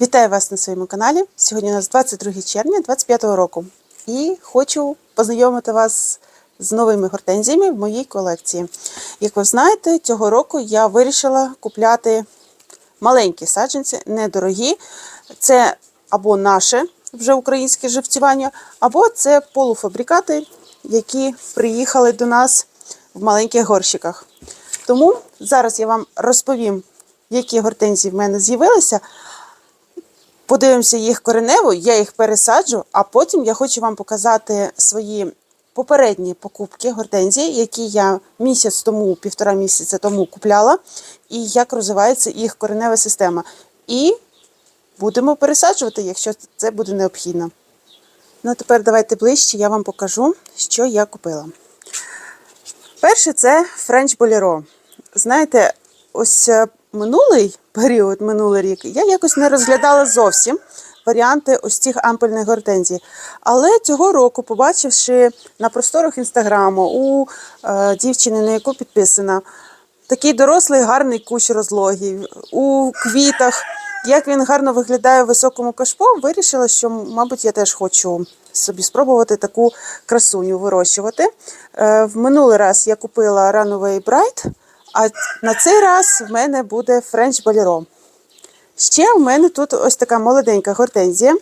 Вітаю вас на своєму каналі. Сьогодні у нас 22 червня 2025 року. І хочу познайомити вас з новими гортензіями в моїй колекції. Як ви знаєте, цього року я вирішила купляти маленькі саджанці, недорогі. Це або наше вже українське живцювання, або це полуфабрикати, які приїхали до нас в маленьких горщиках. Тому зараз я вам розповім, які гортензії в мене з'явилися. Подивимося їх коренево, я їх пересаджу, а потім я хочу вам показати свої попередні покупки гортензії, які я місяць тому, півтора місяця тому купляла, і як розвивається їх коренева система. І будемо пересаджувати, якщо це буде необхідно. Ну, тепер давайте ближче, я вам покажу, що я купила. Перше це French Bolero. Знаєте, ось е, минулий період, минулий рік, я якось не розглядала зовсім варіанти ось цих ампельних гортензій. Але цього року, побачивши на просторах інстаграму у е, дівчини, на яку підписана, такий дорослий гарний кущ розлогий, у квітах, як він гарно виглядає в високому кашпо, вирішила, що, мабуть, я теж хочу собі спробувати таку красуню вирощувати. Е, В минулий раз я купила Runaway Bright, а на цей раз в мене буде French Bolero. Ще в мене тут ось така молоденька гортензія,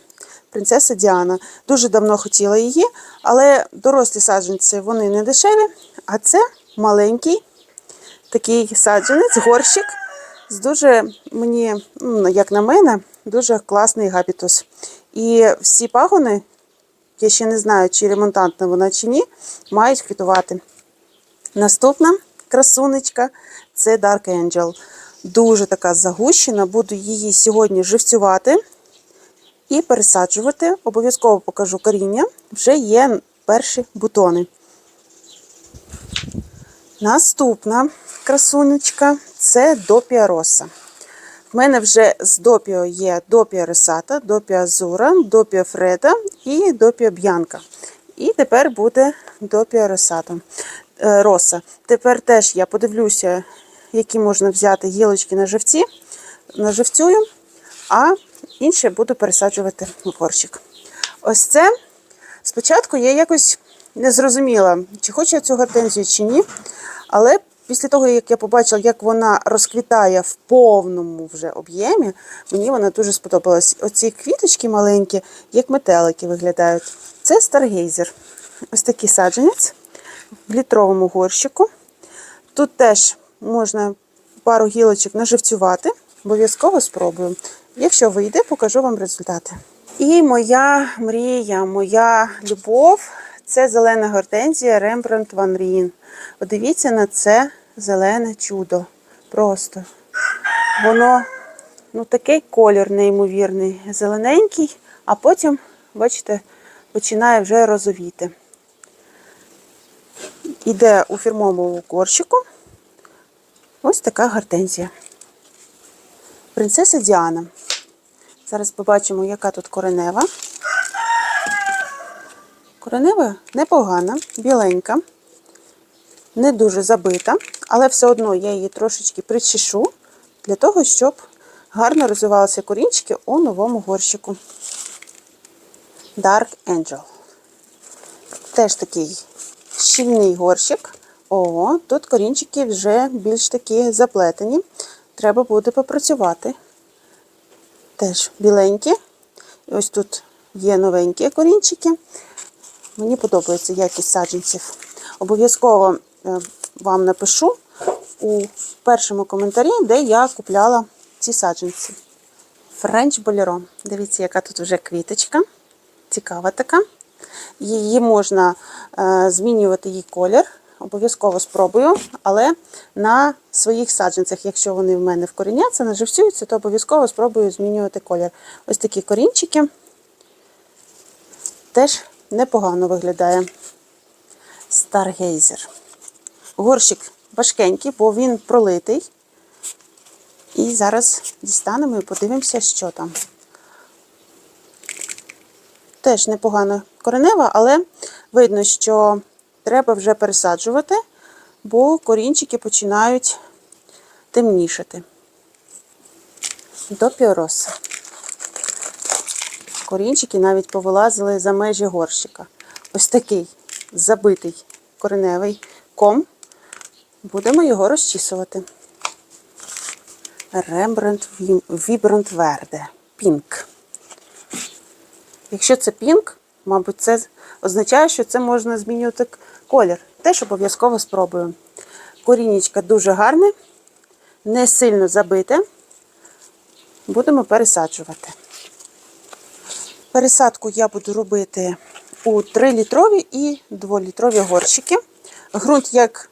принцеса Діана. Дуже давно хотіла її, але дорослі саджанці вони не дешеві, а це маленький такий саджанець, горщик з дуже, мені, ну, як на мене, дуже класний габітус. І всі пагони, я ще не знаю, чи ремонтантна вона чи ні, мають квітувати. Наступна красунечка це Dark Angel. Дуже така загущена. Буду її сьогодні живцювати і пересаджувати. Обов'язково покажу коріння. Вже є перші бутони. Наступна красунечка це Допія Роса. В мене вже з допіо є допія Ресата, допія Азура, допія Фреда і допія Б'янка. І тепер буде допія Росата. Е, Роса. Тепер теж я подивлюся, які можна взяти гілочки на живці, наживцюю, а інше буду пересаджувати в горщик. Ось це. Спочатку я якось не зрозуміла, чи хочу я цю гортензію, чи ні. Але після того, як я побачила, як вона розквітає в повному вже об'ємі, мені вона дуже сподобалась. Оці квіточки маленькі, як метелики виглядають. Це старгейзер. Ось такий саджанець в літровому горщику. Тут теж можна пару гілочок наживцювати. Обов'язково спробую. Якщо вийде, покажу вам результати. І моя мрія, моя любов це зелена гортензія Рембрандт Ван Рін. Подивіться на це зелене чудо. Просто. Воно ну, такий колір неймовірний, зелененький, а потім, бачите, починає вже розовіти. Іде у фірмовому корщику. Ось така гортензія. Принцеса Діана. Зараз побачимо, яка тут коренева. Коренева непогана, біленька, не дуже забита, але все одно я її трошечки причешу для того, щоб гарно розвивалися корінчики у новому горщику. Dark Angel. Теж такий щільний горщик. Ого, тут корінчики вже більш такі заплетені. Треба буде попрацювати. Теж біленькі. Ось тут є новенькі корінчики. Мені подобається якість саджанців. Обов'язково е, вам напишу у першому коментарі, де я купляла ці саджанці. Френч Болеро. Дивіться, яка тут вже квіточка. Цікава така. Її можна е, змінювати її колір. Обов'язково спробую, але на своїх саджанцях, якщо вони в мене вкоріняться, наживцюються, то обов'язково спробую змінювати колір. Ось такі корінчики теж непогано виглядає. Старгейзер. Горщик важкенький, бо він пролитий. І зараз дістанемо і подивимося, що там. Теж непогана коренева, але видно, що треба вже пересаджувати, бо корінчики починають темнішати. Допіороса. Корінчики навіть повилазили за межі горщика. Ось такий забитий кореневий ком. Будемо його розчісувати. Рембрандт Vibrant Verde. Пінк. Якщо це пінк, мабуть, це означає, що це можна змінювати колір. Теж обов'язково спробую. Корінечка дуже гарне, не сильно забите. Будемо пересаджувати. Пересадку я буду робити у 3-літрові і 2-літрові горщики. Ґрунт, як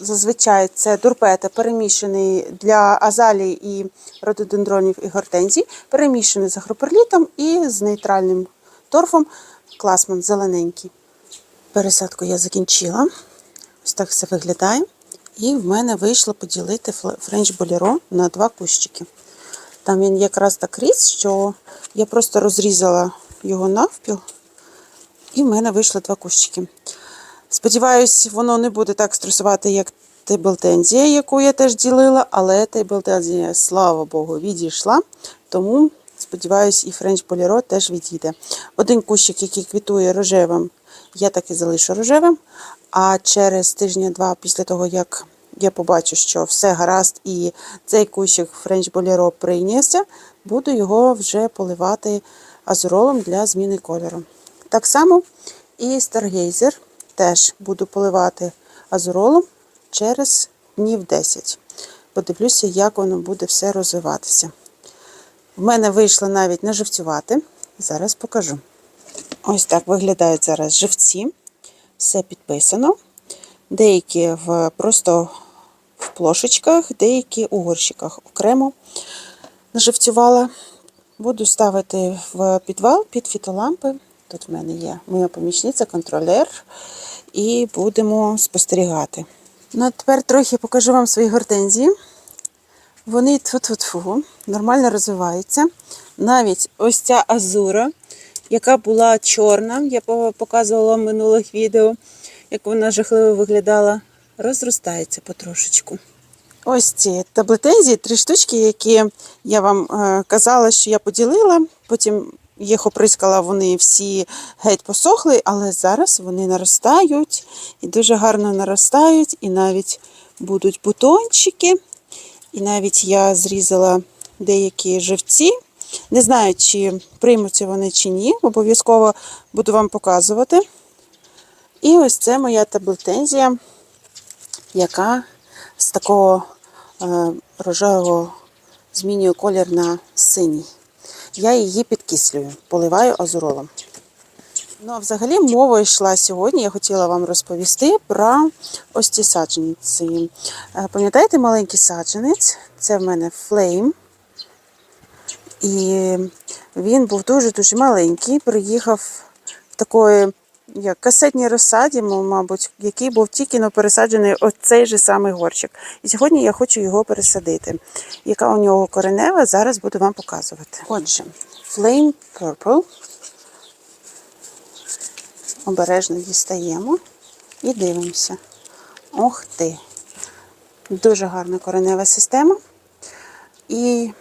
зазвичай, це дурпета, перемішаний для азалії і рододендронів і гортензій, перемішаний з агроперлітом і з нейтральним торфом класман зелененький. Пересадку я закінчила. Ось так все виглядає. І в мене вийшло поділити френч боліро на два кущики. Там він якраз так ріс, що я просто розрізала його навпіл, і в мене вийшло два кущики. Сподіваюсь, воно не буде так стресувати, як тейблтензія, яку я теж ділила, але тейблтензія, слава Богу, відійшла. Тому, сподіваюсь, і френч боліро теж відійде. Один кущик, який квітує рожевим, я так і залишу рожевим. А через тижня-два після того, як я побачу, що все гаразд і цей кущик френч боліро прийнявся, буду його вже поливати азуролом для зміни кольору. Так само і старгейзер теж буду поливати азуролом через днів 10. Подивлюся, як воно буде все розвиватися. В мене вийшло навіть наживцювати. Зараз покажу. Ось так виглядають зараз живці. Все підписано. Деякі в, просто в плошечках, деякі у горщиках окремо наживцювала. Буду ставити в підвал під фітолампи. Тут в мене є моя помічниця, контролер, і будемо спостерігати. Ну, тепер трохи покажу вам свої гортензії. Вони тфу-тфу-тфу, нормально розвиваються. Навіть ось ця азура, яка була чорна, я показувала в минулих відео, як вона жахливо виглядала, розростається потрошечку. Ось ці таблетензії, три штучки, які я вам е, казала, що я поділила. Потім їх оприскала, вони всі геть посохли, але зараз вони наростають і дуже гарно наростають, і навіть будуть бутончики. І навіть я зрізала деякі живці. Не знаю, чи приймуться вони чи ні. Обов'язково буду вам показувати. І ось це моя таблетензія, яка з такого е, рожевого змінює колір на синій. Я її підкислюю, поливаю азуролом. Ну, а взагалі мова йшла сьогодні. Я хотіла вам розповісти про ось ці саджанці. Е, Пам'ятаєте маленький саджанець? Це в мене флейм. І він був дуже-дуже маленький. Приїхав в такої як касетній розсаді, мабуть, який був тільки но пересаджений оцей же самий горщик. І сьогодні я хочу його пересадити. Яка у нього коренева, зараз буду вам показувати. Отже, Flame Purple. Обережно дістаємо і дивимося. Ох ти! Дуже гарна коренева система. І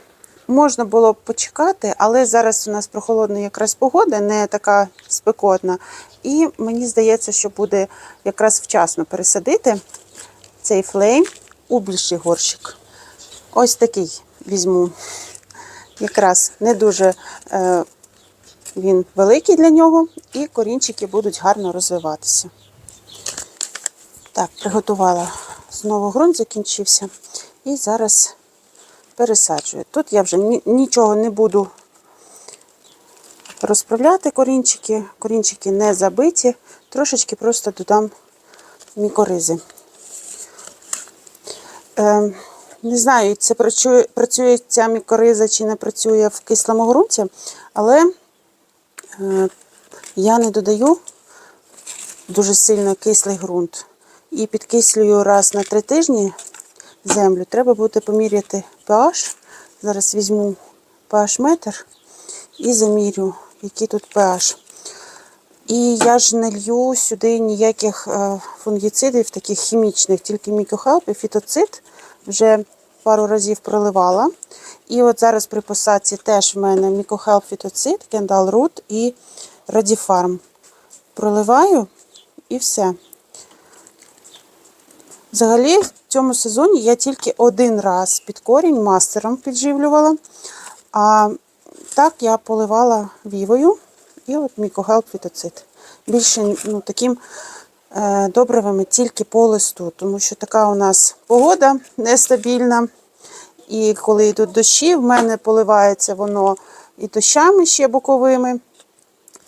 можна було б почекати, але зараз у нас прохолодна якраз погода, не така спекотна. І мені здається, що буде якраз вчасно пересадити цей флейм у більший горщик. Ось такий візьму. Якраз не дуже е, він великий для нього, і корінчики будуть гарно розвиватися. Так, приготувала знову ґрунт, закінчився. І зараз пересаджую. Тут я вже нічого не буду розправляти корінчики. Корінчики не забиті, трошечки просто додам мікоризи. Е, не знаю, це працює, працює ця мікориза чи не працює в кислому ґрунті, але я не додаю дуже сильно кислий ґрунт. І підкислюю раз на три тижні землю. Треба буде поміряти pH. Зараз візьму pH метр і замірю, який тут pH. І я ж не лью сюди ніяких е, фунгіцидів, таких хімічних, тільки мікохалп і фітоцид вже пару разів проливала. І от зараз при посадці теж в мене Мікохелп Фітоцит, Кендал Рут і Радіфарм. Проливаю і все. Взагалі, в цьому сезоні я тільки один раз під корінь мастером підживлювала. А так я поливала вівою і от мікохелп фітоцит. Більше ну, таким е, добривами тільки по листу, тому що така у нас погода нестабільна. І коли йдуть дощі, в мене поливається воно і дощами ще боковими.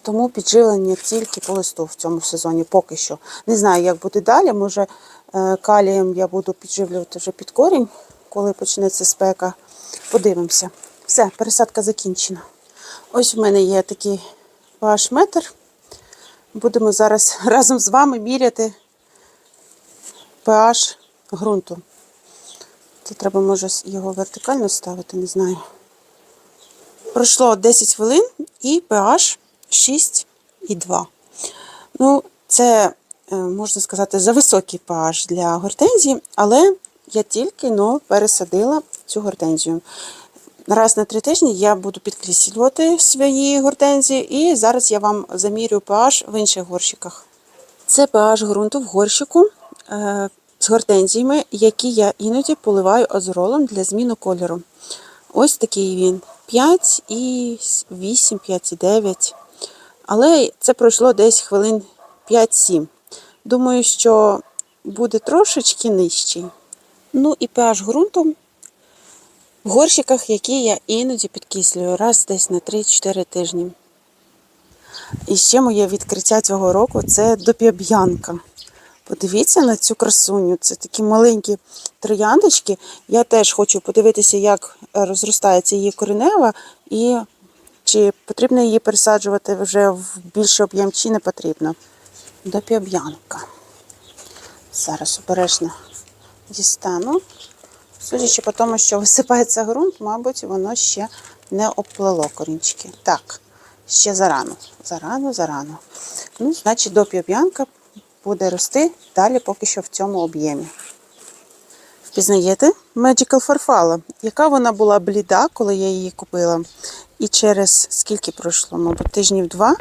Тому підживлення тільки по листу в цьому сезоні поки що. Не знаю, як буде далі. Може, е, калієм я буду підживлювати вже під корінь, коли почнеться спека. Подивимося. Все, пересадка закінчена. Ось в мене є такий ваш метр. Будемо зараз разом з вами міряти pH ґрунту. Це треба, може, його вертикально ставити, не знаю. Пройшло 10 хвилин і pH 6,2. Ну, це, е, можна сказати, за високий pH для гортензії, але я тільки ну, пересадила цю гортензію. Раз на три тижні я буду підкріслювати свої гортензії, і зараз я вам замірю pH в інших горщиках. Це pH ґрунту в горщику е, з гортензіями, які я іноді поливаю азоролом для зміни кольору. Ось такий він. 5 і 8, 5 і 9. Але це пройшло десь хвилин 5-7. Думаю, що буде трошечки нижчий. Ну і pH ґрунту в горщиках, які я іноді підкислюю, раз десь на 3-4 тижні. І ще моє відкриття цього року це допіаб'янка. Подивіться на цю красуню. Це такі маленькі трояндочки. Я теж хочу подивитися, як розростається її коренева, і чи потрібно її пересаджувати вже в більший об'єм, чи не потрібно. Допіаб'янка. Зараз обережно дістану. Судячи по тому, що висипається ґрунт, мабуть, воно ще не обплело корінчики. Так, ще зарано. Зарано, зарано. Ну, значить, допіаб'янка буде рости далі поки що в цьому об'ємі. Впізнаєте Magical Farfalla? Яка вона була бліда, коли я її купила. І через скільки пройшло, мабуть, тижнів два,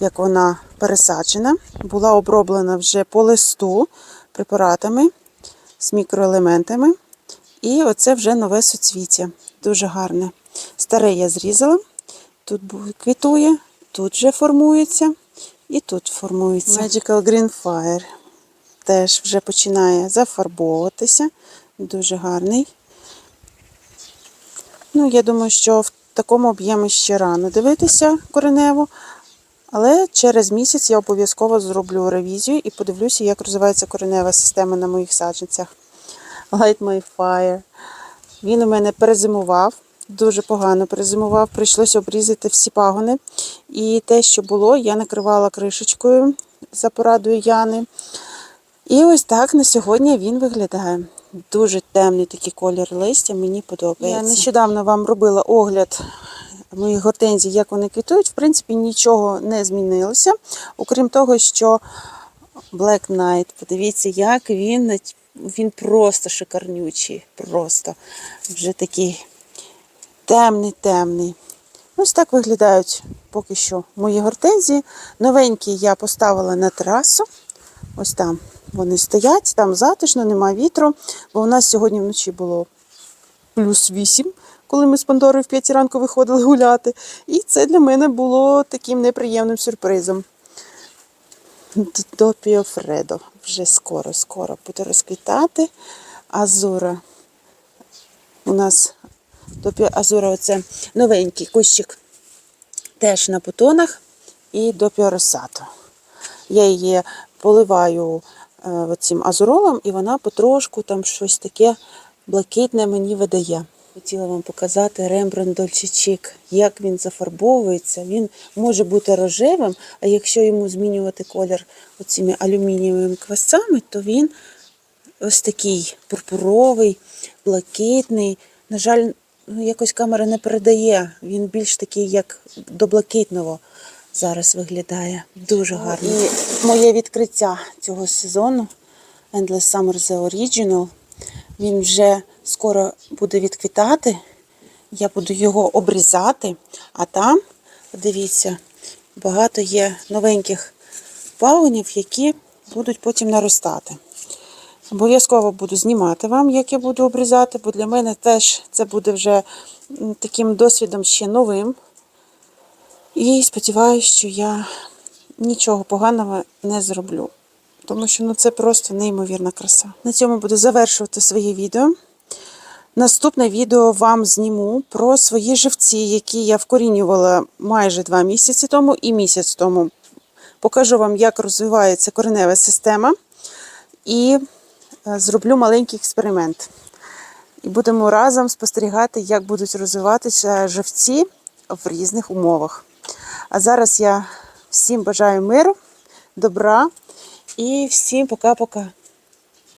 як вона пересаджена, була оброблена вже по листу препаратами з мікроелементами. І оце вже нове суцвіття. Дуже гарне. Старе я зрізала. Тут квітує, тут вже формується і тут формується. Magical Green Fire теж вже починає зафарбовуватися. Дуже гарний. Ну, я думаю, що в такому об'ємі ще рано дивитися кореневу. Але через місяць я обов'язково зроблю ревізію і подивлюся, як розвивається коренева система на моїх саджанцях. Light My Fire. Він у мене перезимував, дуже погано перезимував. Прийшлося обрізати всі пагони. І те, що було, я накривала кришечкою за порадою Яни. І ось так на сьогодні він виглядає. Дуже темний такий колір листя, мені подобається. Я нещодавно вам робила огляд моїх гортензій, як вони квітують. В принципі, нічого не змінилося, окрім того, що Black Knight, подивіться, як він, він просто шикарнючий. Просто вже такий темний, темний. Ось так виглядають поки що мої гортензії. Новенькі я поставила на терасу. Ось там вони стоять, там затишно, нема вітру, бо у нас сьогодні вночі було плюс 8, коли ми з Пандорою в 5 ранку виходили гуляти. І це для мене було таким неприємним сюрпризом. До Піофредо вже скоро, скоро буде розквітати. Азура. У нас до Піо- Азура оце новенький кущик теж на бутонах і до Піоросато. Я її поливаю е, оцим азуролом, і вона потрошку там щось таке блакитне мені видає. Хотіла вам показати Рембрандт Дольчичик, як він зафарбовується. Він може бути рожевим, а якщо йому змінювати колір оціми алюмінієвими квасцями, то він ось такий пурпуровий, блакитний. На жаль, ну, якось камера не передає. Він більш такий, як до блакитного зараз виглядає. Дуже гарно. І моє відкриття цього сезону Endless Summer The Original. Він вже скоро буде відквітати. Я буду його обрізати, а там, подивіться, багато є новеньких пагонів, які будуть потім наростати. Обов'язково буду знімати вам, як я буду обрізати, бо для мене теж це буде вже таким досвідом ще новим. І сподіваюся, що я нічого поганого не зроблю. Тому що ну, це просто неймовірна краса. На цьому буду завершувати своє відео. Наступне відео вам зніму про свої живці, які я вкорінювала майже два місяці тому і місяць тому. Покажу вам, як розвивається коренева система. І зроблю маленький експеримент. І будемо разом спостерігати, як будуть розвиватися живці в різних умовах. А зараз я всім бажаю миру, добра і всім пока-пока.